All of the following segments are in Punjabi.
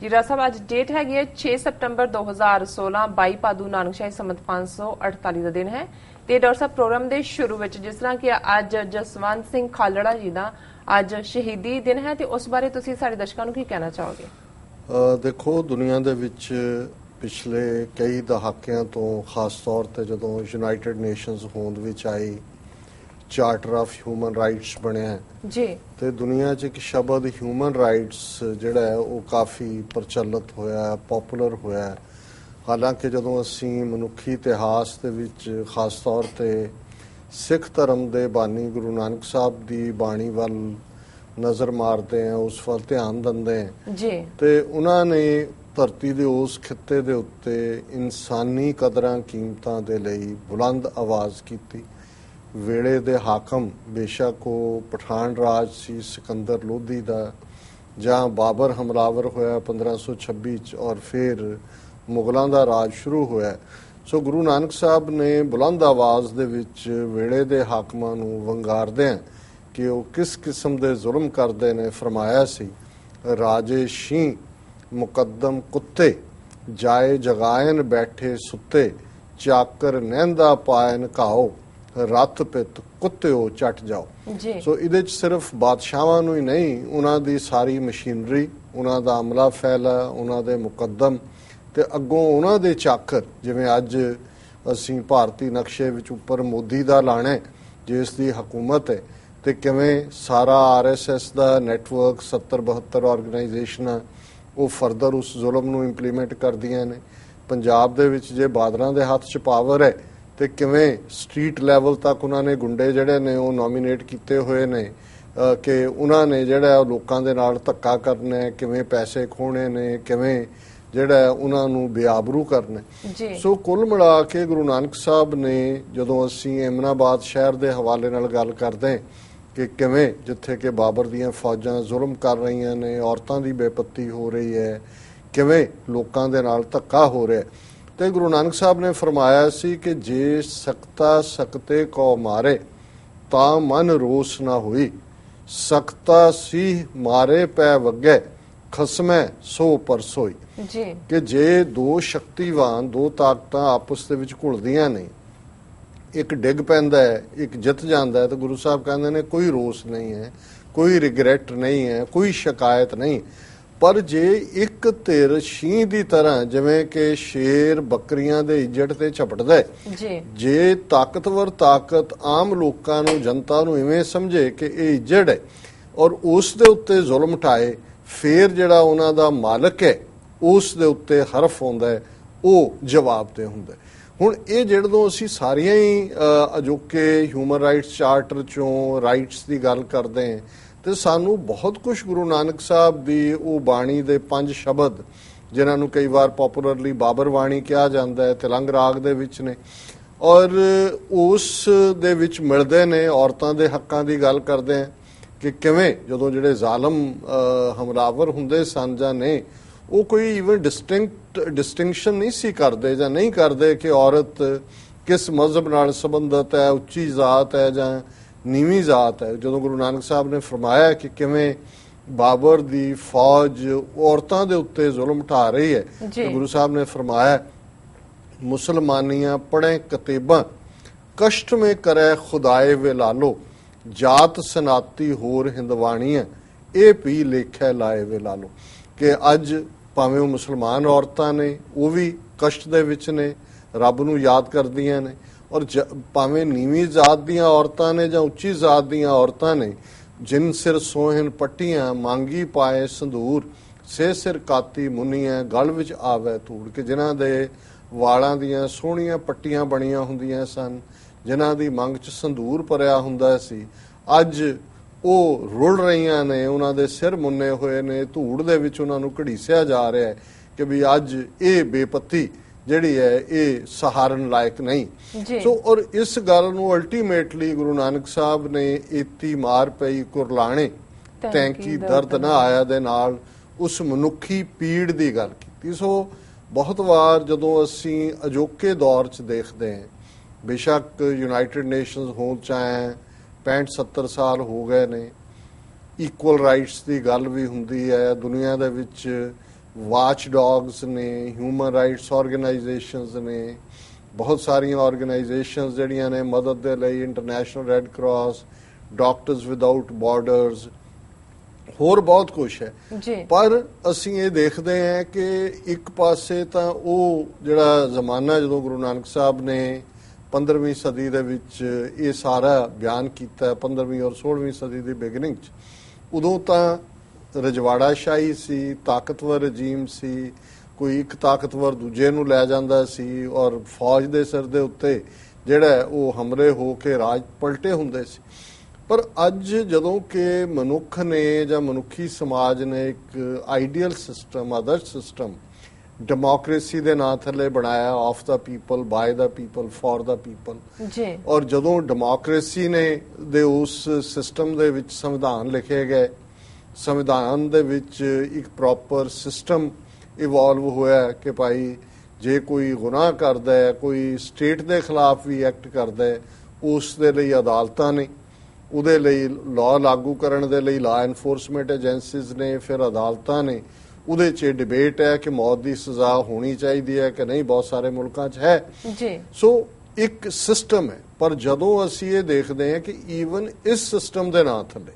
ਜੀ ਸਾਹਿਬ, ਅੱਜ ਡੇਟ ਹੈਗੀ ਹੈ 6 ਸਤੰਬਰ 2016 22 ਪਾਦੂ ਨਾਨਕਸ਼ਾਹੀ ਸੰਮਤ 548 ਦਾ ਦਿਨ ਹੈ। ਤੇ ਡਾਕਟਰ ਸਾਹਿਬ, ਪ੍ਰੋਗਰਾਮ ਦੇ ਸ਼ੁਰੂ ਵਿੱਚ ਜਿਸ ਤਰ੍ਹਾਂ ਕਿ ਅੱਜ ਜਸਵੰਤ ਸਿੰਘ ਖਾਲੜਾ ਜੀ ਦਾ ਅੱਜ ਸ਼ਹੀਦੀ ਦਿਨ ਹੈ, ਤੇ ਉਸ ਬਾਰੇ ਤੁਸੀਂ ਸਾਡੇ ਦਰਸ਼ਕਾਂ ਨੂੰ ਕੀ ਕਹਿਣਾ ਚਾਹੋਗੇ? ਦੇਖੋ, ਦੁਨੀਆ ਦੇ ਵਿੱਚ ਪਿਛਲੇ ਕਈ ਦਹਾਕਿਆਂ ਤੋਂ ਖਾਸ ਤੌਰ ਤੇ ਜਦੋਂ ਯੂਨਾਈਟਿਡ ਨੇਸ਼ਨਸ ਹੋਂਦ ਵਿੱਚ ਆਈ ਚਾਰਟਰ ਆਫ ਹਿਊਮਨ ਰਾਈਟਸ ਬਣਿਆ ਜੀ। ਤੇ ਦੁਨੀਆ 'ਚ ਇੱਕ ਸ਼ਬਦ ਹਿਊਮਨ ਰਾਈਟਸ ਜਿਹੜਾ ਹੈ ਉਹ ਕਾਫੀ ਪ੍ਰਚਲਿਤ ਹੋਇਆ ਪਪੂਲਰ ਹੋਇਆ ਹਾਲਾਂਕਿ ਜਦੋਂ ਅਸੀਂ ਮਨੁੱਖੀ ਇਤਿਹਾਸ ਦੇ ਵਿੱਚ ਖਾਸ ਤੌਰ ਤੇ ਸਿੱਖ ਧਰਮ ਦੇ ਬਾਨੀ ਗੁਰੂ ਨਾਨਕ ਸਾਹਿਬ ਦੀ ਬਾਣੀ ਵੱਲ ਨਜ਼ਰ ਮਾਰਦੇ ਆ ਉਸ ਵੱਲ ਧਿਆਨ ਦਿੰਦੇ ਆ ਜੀ। ਤੇ ਉਹਨਾਂ ਨੇ ਧਰਤੀ ਦੇ ਉਸ ਖਿੱਤੇ ਦੇ ਉੱਤੇ ਇਨਸਾਨੀ ਕਦਰਾਂ ਕੀਮਤਾਂ ਦੇ ਲਈ ਬੁਲੰਦ ਆਵਾਜ਼ ਕੀਤੀ। ਵੇਲੇ ਦੇ ਹਾਕਮ ਬੇਸ਼ੱਕ ਉਹ ਪਠਾਨ ਰਾਜ ਸੀ ਸਿਕੰਦਰ ਲੋਧੀ ਦਾ, ਜਾਂ ਬਾਬਰ ਹਮਲਾਵਰ ਹੋਇਆ 1526 ਚ ਔਰ ਫਿਰ ਮੁਗਲਾਂ ਦਾ ਰਾਜ ਸ਼ੁਰੂ ਹੋਇਆ। ਸੋ ਗੁਰੂ ਨਾਨਕ ਸਾਹਿਬ ਨੇ ਬੁਲੰਦ ਆਵਾਜ਼ ਦੇ ਵਿੱਚ ਵੇਲੇ ਦੇ ਹਾਕਮਾਂ ਨੂੰ ਵੰਗਾਰਦਿਆਂ ਕਿ ਉਹ ਕਿਸ ਕਿਸਮ ਦੇ ਜ਼ੁਲਮ ਕਰਦੇ ਨੇ ਫਰਮਾਇਆ ਸੀ, ਰਾਜੇ ਸ਼ੀ ਮੁਕੱਦਮ ਕੁੱਤੇ, ਜਾਏ ਜਗਾਇਨ ਬੈਠੇ ਸੁੱਤੇ, ਚਾਕਰ ਨਹਿੰਦਾ ਪਾਇਨ ਘਾਓ। ਰੱਤ ਪਿੱਤ ਕੁੱਤਿਓ ਚਟ ਜਾਓ। ਜੀ। ਸੋ ਇਹਦੇ ਚ ਸਿਰਫ ਬਾਦਸ਼ਾਹਾਂ ਨੂੰ ਹੀ ਨਹੀਂ ਉਹਨਾਂ ਦੀ ਸਾਰੀ ਮਸ਼ੀਨਰੀ ਉਹਨਾਂ ਦਾ ਅਮਲਾ ਫੈਲਾ ਉਹਨਾਂ ਦੇ ਮੁਕੱਦਮ ਤੇ ਅੱਗੋਂ ਉਹਨਾਂ ਦੇ ਚਾਕਰ ਜਿਵੇਂ ਅੱਜ ਅਸੀਂ ਭਾਰਤੀ ਨਕਸ਼ੇ ਵਿੱਚ ਉੱਪਰ ਮੋਦੀ ਦਾ ਲਾਣਾ ਜਿਸ ਦੀ ਹਕੂਮਤ ਹੈ ਤੇ ਕਿਵੇਂ ਸਾਰਾ ਆਰਐਸਐਸ ਦਾ ਨੈਟਵਰਕ 70 72 ਆਰਗੇਨਾਈਜੇਸ਼ਨਾਂ ਉਹ ਫਰਦਰ ਉਸ ਜ਼ੁਲਮ ਨੂੰ ਇੰਪਲੀਮੈਂਟ ਕਰਦੀਆਂ ਨੇ। ਪੰਜਾਬ ਦੇ ਵਿੱਚ ਜੇ ਬਾਦਲਾਂ ਦੇ ਹੱਥ 'ਚ ਪਾਵਰ ਹੈ ਤੇ ਕਿਵੇਂ ਸਟਰੀਟ ਲੈਵਲ ਤੱਕ ਉਹਨਾਂ ਨੇ ਗੁੰਡੇ ਜਿਹੜੇ ਨੇ ਉਹ ਨੋਮੀਨੇਟ ਕੀਤੇ ਹੋਏ ਨੇ ਕਿ ਉਹਨਾਂ ਨੇ ਜਿਹੜਾ ਉਹ ਲੋਕਾਂ ਦੇ ਨਾਲ ਧੱਕਾ ਕਰਨਾ ਹੈ ਕਿਵੇਂ ਪੈਸੇ ਖੋਣੇ ਨੇ ਕਿਵੇਂ ਜਿਹੜਾ ਉਹਨਾਂ ਨੂੰ ਬੇਆਬਰੂ ਕਰਨਾ ਸੋ ਕੁੱਲ ਮਿਲਾ ਕੇ ਗੁਰੂ ਨਾਨਕ ਸਾਹਿਬ ਨੇ ਜਦੋਂ ਅਸੀਂ ਐਮਨਾਬਾਦ ਸ਼ਹਿਰ ਦੇ ਹਵਾਲੇ ਨਾਲ ਗੱਲ ਕਰਦੇ ਹਾਂ ਕਿ ਕਿਵੇਂ ਜਿੱਥੇ ਕਿ ਬਾਬਰ ਦੀਆਂ ਫੌਜਾਂ ਜ਼ੁਲਮ ਕਰ ਰਹੀਆਂ ਨੇ ਔਰਤਾਂ ਦੀ ਬੇਪੱਤੀ ਹੋ ਰਹੀ ਹੈ ਕਿਵੇਂ ਲੋਕਾਂ ਦੇ ਨਾਲ ਧੱਕਾ ਹੋ ਰਿਹਾ ਹੈ। ਤੇ ਗੁਰੂ ਨਾਨਕ ਸਾਹਿਬ ਨੇ ਫਰਮਾਇਆ ਸੀ ਕਿ ਜੇ ਸਕਤਾ ਸਕਤੇ ਕੋ ਮਾਰੇ ਤਾਂ ਮਨ ਰੋਸ ਨਾ ਹੋਈ। ਸਕਤਾ ਸੀ ਮਾਰੇ ਪੈ ਵਗੇ ਖਸਮੈ ਸੋ ਪਰਸੋਈ। ਜੀ। ਕਿ ਜੇ ਦੋ ਸ਼ਕਤੀਵਾਨ ਦੋ ਤਾਕਤਾਂ ਆਪਸ ਦੇ ਵਿੱਚ ਘੁਲਦੀਆਂ ਨੇ ਇੱਕ ਡਿੱਗ ਪੈਂਦਾ ਹੈ ਇੱਕ ਜਿੱਤ ਜਾਂਦਾ ਹੈ ਤਾਂ ਗੁਰੂ ਸਾਹਿਬ ਕਹਿੰਦੇ ਨੇ ਕੋਈ ਰੋਸ ਨਹੀਂ ਹੈ ਕੋਈ ਰਿਗਰੈਟ ਨਹੀਂ ਹੈ ਕੋਈ ਸ਼ਿਕਾਇਤ ਨਹੀਂ। ਪਰ ਜੇ ਇੱਕ ਧਿਰ ਸ਼ੀਂ ਦੀ ਤਰ੍ਹਾਂ ਜਿਵੇਂ ਕਿ ਸ਼ੇਰ ਬੱਕਰੀਆਂ ਦੇ ਇੱਜੜ ਤੇ ਝਪਟਦਾ ਹੈ ਜੀ ਜੇ ਤਾਕਤਵਰ ਤਾਕਤ ਆਮ ਲੋਕਾਂ ਨੂੰ ਜਨਤਾ ਨੂੰ ਇਵੇਂ ਸਮਝੇ ਕਿ ਇਹ ਇੱਜੜ ਹੈ ਔਰ ਉਸ ਦੇ ਉੱਤੇ ਜ਼ੁਲਮ ਢਾਏ ਫੇਰ ਜਿਹੜਾ ਉਹਨਾਂ ਦਾ ਮਾਲਕ ਹੈ ਉਸ ਦੇ ਉੱਤੇ ਹਰਫ ਹੁੰਦਾ ਹੈ ਉਹ ਜਵਾਬ ਤੇ ਹੁੰਦਾ। ਹੁਣ ਇਹ ਜਿਹੜਦੋਂ ਅਸੀਂ ਸਾਰੀਆਂ ਹੀ ਅਜੋਕੇ ਹਿਊਮਨ ਰਾਈਟਸ ਚਾਰਟਰ ਚੋਂ ਰਾਈਟਸ ਦੀ ਗੱਲ ਕਰਦੇ ਹਾਂ ਤੇ ਸਾਨੂੰ ਬਹੁਤ ਕੁਝ ਗੁਰੂ ਨਾਨਕ ਸਾਹਿਬ ਦੀ ਉਹ ਬਾਣੀ ਦੇ ਪੰਜ ਸ਼ਬਦ ਜਿਨ੍ਹਾਂ ਨੂੰ ਕਈ ਵਾਰ ਪਪੂਲਰਲੀ ਬਾਬਰ ਬਾਣੀ ਕਿਹਾ ਜਾਂਦਾ ਹੈ ਤਿਲੰਗ ਰਾਗ ਦੇ ਵਿੱਚ ਨੇ। ਔਰ ਉਸ ਦੇ ਵਿੱਚ ਮਿਲਦੇ ਨੇ ਔਰਤਾਂ ਦੇ ਹੱਕਾਂ ਦੀ ਗੱਲ ਕਰਦੇ ਆ ਕਿ ਕਿਵੇਂ ਜਦੋਂ ਜਿਹੜੇ ਜ਼ਾਲਮ ਅ, ਹਮਲਾਵਰ ਹੁੰਦੇ ਸਨ ਜਾਂ ਨੇ ਉਹ ਕੋਈ ਇਵਨ ਡਿਸਟਿੰਕਟ ਡਿਸਟਿੰਕਸ਼ਨ ਨਹੀਂ ਸੀ ਕਰਦੇ ਜਾਂ ਨਹੀਂ ਕਰਦੇ ਕਿ ਔਰਤ ਕਿਸ ਮਜ਼ਹਬ ਨਾਲ ਸੰਬੰਧਤ ਹੈ ਉੱਚੀ ਜ਼ਾਤ ਹੈ ਜਾਂ ਨੀਵੀਂ ਜ਼ਾਤ ਹੈ ਜਦੋਂ ਗੁਰੂ ਨਾਨਕ ਸਾਹਿਬ ਨੇ ਫਰਮਾਇਆ ਕਿ ਕਿਵੇਂ ਬਾਬਰ ਦੀ ਫੌਜ ਔਰਤਾਂ ਦੇ ਉੱਤੇ ਜ਼ੁਲਮ ਢਾ ਰਹੀ ਹੈ। ਤੇ ਗੁਰੂ ਸਾਹਿਬ ਨੇ ਫਰਮਾਇਆ ਮੁਸਲਮਾਨੀਆਂ ਪੜ੍ਹੇ ਕਤੇਬਾਂ ਕਸ਼ਟ ਮੇ ਕਰੈ ਖੁਦਾਏ ਵੇ ਲਾਲੋ ਜਾਤ ਸਨਾਤੀ ਹੋਰ ਹਿੰਦਵਾਣੀਆਂ ਇਹ ਵੀ ਲੇਖੈ ਲਾਏ ਵੇ ਲਾਲੋ ਕਿ ਅੱਜ ਭਾਵੇਂ ਉਹ ਮੁਸਲਮਾਨ ਔਰਤਾਂ ਨੇ ਉਹ ਵੀ ਕਸ਼ਟ ਦੇ ਵਿੱਚ ਨੇ ਰੱਬ ਨੂੰ ਯਾਦ ਕਰਦੀਆਂ ਨੇ ਔਰ ਜ- ਭਾਵੇਂ ਨੀਵੀਂ ਜ਼ਾਤ ਦੀਆਂ ਔਰਤਾਂ ਨੇ ਜਾਂ ਉੱਚੀ ਜ਼ਾਤ ਦੀਆਂ ਔਰਤਾਂ ਨੇ, ਜਿਨ ਸਿਰ ਸੋਹਣ ਪੱਟੀਆਂ ਮੰਗੀ ਪਾਏ ਸੰਧੂਰ, ਸੇ ਸਿਰ ਕਾਤੀ ਮੁੰਨੀਆਂ ਗਲ ਵਿੱਚ ਆਵੇ ਧੂੜ, ਕਿ ਜਿਨ੍ਹਾਂ ਦੇ ਵਾਲਾਂ ਦੀਆਂ ਸੋਹਣੀਆਂ ਪੱਟੀਆਂ ਬਣੀਆਂ ਹੁੰਦੀਆਂ ਸਨ, ਜਿਨ੍ਹਾਂ ਦੀ ਮੰਗ 'ਚ ਸੰਧੂਰ ਭਰਿਆ ਹੁੰਦਾ ਸੀ। ਅੱਜ ਉਹ ਰੁਲ ਰਹੀਆਂ ਨੇ, ਉਹਨਾਂ ਦੇ ਸਿਰ ਮੁੰਨੇ ਹੋਏ ਨੇ, ਧੂੜ ਦੇ ਵਿੱਚ ਉਹਨਾਂ ਨੂੰ ਘੜੀਸਿਆ ਜਾ ਰਿਹਾ ਹੈ ਕਿ ਵੀ ਅੱਜ ਇਹ ਬੇਪਤੀ ਜਿਹੜੀ ਹੈ ਇਹ ਸਹਾਰਨ ਲਾਇਕ ਨਹੀਂ। ਸੋ ਔਰ ਇਸ ਗੱਲ ਨੂੰ ਅਲਟੀਮੇਟਲੀ ਗੁਰੂ ਨਾਨਕ ਸਾਹਿਬ ਨੇ ਇਤੀ ਮਾਰ ਪਈ ਕੁਰਲਾਣੇ। ਤੈਂਕੀ ਤੈਂਕੀ ਦਰਦ ਨਾ ਆਇਆ ਦੇ ਨਾਲ ਉਸ ਮਨੁੱਖੀ ਪੀੜ ਦੀ ਗੱਲ ਕੀਤੀ। ਸੋ ਬਹੁਤ ਵਾਰ ਜਦੋਂ ਅਸੀਂ ਅਜੋਕੇ ਦੌਰ 'ਚ ਦੇਖਦੇ ਹਾਂ ਬੇਸ਼ੱਕ ਯੂਨਾਈਟਿਡ ਨੇਸ਼ਨਸ ਹੋਂ ਚਾਹੇ 65 70 ਸਾਲ ਹੋ ਗਏ ਨੇ ਇਕੁਅਲ ਰਾਈਟਸ ਦੀ ਗੱਲ ਵੀ ਹੁੰਦੀ ਹੈ ਦੁਨੀਆ ਦੇ ਵਿੱਚ ਵਾਚ ਡੌਗਸ ਨੇ ਹਿਊਮਨ ਰਾਈਟਸ ਆਰਗੇਨਾਈਜੇਸ਼ਨਸ ਨੇ ਬਹੁਤ ਸਾਰੀਆਂ ਆਰਗੇਨਾਈਜੇਸ਼ਨਸ ਜਿਹੜੀਆਂ ਨੇ ਮਦਦ ਦੇ ਲਈ international red cross doctors without borders ਹੋਰ ਬਹੁਤ ਕੁਝ ਹੈ। ਪਰ ਅਸੀਂ ਇਹ ਦੇਖਦੇ ਹਾਂ ਕਿ ਇੱਕ ਪਾਸੇ ਤਾਂ ਉਹ ਜਿਹੜਾ ਜ਼ਮਾਨਾ ਜਦੋਂ ਗੁਰੂ ਨਾਨਕ ਸਾਹਿਬ ਨੇ 15ਵੀਂ ਸਦੀ ਦੇ ਵਿੱਚ ਇਹ ਸਾਰਾ ਬਿਆਨ ਕੀਤਾ 15ਵੀਂ ਔਰ 16ਵੀਂ ਸਦੀ ਦੀ ਬਿਗਨਿੰਗ 'ਚ ਉਦੋਂ ਤਾਂ ਰਜਵਾੜਾ ਸ਼ਾਹੀ ਸੀ ਤਾਕਤਵਰ ਰਜੀਮ ਸੀ ਕੋਈ ਇੱਕ ਤਾਕਤਵਰ ਦੂਜੇ ਨੂੰ ਲੈ ਜਾਂਦਾ ਸੀ ਔਰ ਫੌਜ ਦੇ ਸਿਰ ਦੇ ਉੱਤੇ ਜਿਹੜਾ ਉਹ ਹਮਲੇ ਹੋ ਕੇ ਰਾਜ ਪਲਟੇ ਹੁੰਦੇ ਸੀ। ਪਰ ਅੱਜ ਜਦੋਂ ਕਿ ਮਨੁੱਖ ਨੇ ਜਾਂ ਮਨੁੱਖੀ ਸਮਾਜ ਨੇ ਇੱਕ ਆਈਡੀਅਲ ਸਿਸਟਮ ਆਦਰਸ਼ ਸਿਸਟਮ ਡੈਮੋਕ੍ਰੇਸੀ ਦੇ ਨਾਂ ਥੱਲੇ ਬਣਾਇਆ of the people by the people for the people. ਜੀ। ਔਰ ਜਦੋਂ ਡੈਮੋਕ੍ਰੇਸੀ ਨੇ ਦੇ ਉਸ ਸਿਸਟਮ ਦੇ ਵਿੱਚ ਸੰਵਿਧਾਨ ਲਿਖੇ ਗਏ ਸੰਵਿਧਾਨ ਦੇ ਵਿੱਚ ਇੱਕ ਪ੍ਰੋਪਰ ਸਿਸਟਮ ਇਵੋਲਵ ਹੋਇਆ ਕਿ ਭਾਈ ਜੇ ਕੋਈ ਗੁਨਾਹ ਕਰਦਾ ਹੈ ਕੋਈ ਸਟੇਟ ਦੇ ਖਿਲਾਫ ਵੀ ਐਕਟ ਕਰਦਾ ਹੈ ਉਸ ਦੇ ਲਈ ਅਦਾਲਤਾਂ ਨੇ ਉਹਦੇ ਲਈ ਲਾਅ ਲਾਗੂ ਕਰਨ ਦੇ ਲਈ ਲਾਅ ਐਨਫੋਰਸਮੈਂਟ ਏਜੰਸੀਜ਼ ਨੇ ਫਿਰ ਅਦਾਲਤਾਂ ਨੇ ਉਹਦੇ 'ਚ ਡਿਬੇਟ ਹੈ ਕਿ ਮੌਤ ਦੀ ਸਜ਼ਾ ਹੋਣੀ ਚਾਹੀਦੀ ਹੈ ਕਿ ਨਹੀਂ ਬਹੁਤ ਸਾਰੇ ਮੁਲਕਾਂ 'ਚ ਹੈ। ਜੀ। ਸੋ ਇੱਕ ਸਿਸਟਮ ਹੈ ਪਰ ਜਦੋਂ ਅਸੀਂ ਇਹ ਦੇਖਦੇ ਹਾਂ ਕਿ ਈਵਨ ਇਸ ਸਿਸਟਮ ਦੇ ਨਾਂ ਥੱਲੇ